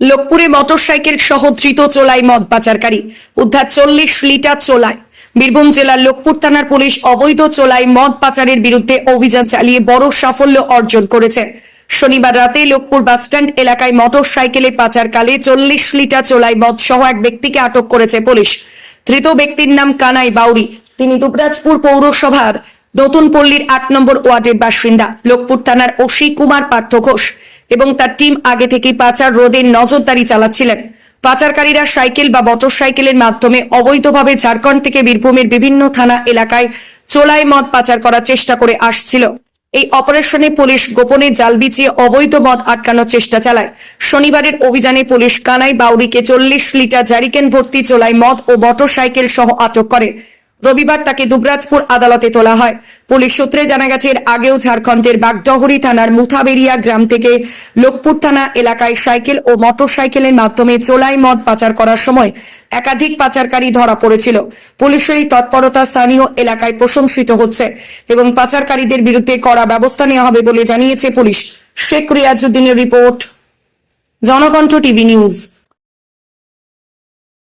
লোকপুরে motorcycle সহ ধৃত চোলাই মদ পাচারকারী। উদ্ধার চল্লিশ লিটার চোলাই। বীরভূম জেলার লোকপুর থানার পুলিশ অবৈধ চোলাই মদ পাচারের বিরুদ্ধে অভিযান চালিয়ে বড় সাফল্য অর্জন করেছে। শনিবার রাতে লোকপুর বাসস্ট্যান্ড এলাকায় মোটরসাইকেলে পাচারকালে চল্লিশ লিটার চোলাই মদ সহ এক ব্যক্তিকে আটক করেছে পুলিশ। ধৃত ব্যক্তির নাম কানাই বাউরি। তিনি দুবরাজপুর পৌরসভার নতুন পল্লীর আট নম্বর ওয়ার্ডের বাসিন্দা। লোকপুর থানার ওসি কুমার পার্থ ঘোষ। এবং তার টিম আগে থেকেই পাচার রোধের নজরদারি চালাচ্ছিলেন। পাচারকারীরা সাইকেল বা মোটর সাইকেলের মাধ্যমে অবৈধভাবে ঝাড়খণ্ড থেকে বীরভূমের বিভিন্ন থানা এলাকায় চোলাই মদ পাচার করার চেষ্টা করে আসছিল। এই অপারেশনে পুলিশ গোপনে জাল বিছিয়ে অবৈধ মদ আটকানোর চেষ্টা চালায়। শনিবারের অভিযানে পুলিশ কানাই বাউরিকে চল্লিশ লিটার জারিকেন ভর্তি চোলাই মদ ও মোটর সাইকেল সহ আটক করে। রবিবার তাকে দুবরাজপুর আদালতে তোলা হয়। পুলিশ সূত্রে জানা গেছে, এর আগেও ঝাড়খণ্ডের বাগডহরি থানার মুথাবেরিয়া গ্রাম থেকে লোকপুর থানা এলাকায় সাইকেল ও মোটর সাইকেলের মাধ্যমে চোলাই মদ পাচার করার সময় একাধিক পাচারকারী ধরা পড়েছিল। পুলিশের এই তৎপরতা স্থানীয় এলাকায় প্রশংসিত হচ্ছে এবং পাচারকারীদের বিরুদ্ধে কড়া ব্যবস্থা নেওয়া হবে বলে জানিয়েছে পুলিশ। শেখ রিয়াজউদ্দিনের রিপোর্ট, জনকণ্ঠ টিভি নিউজ।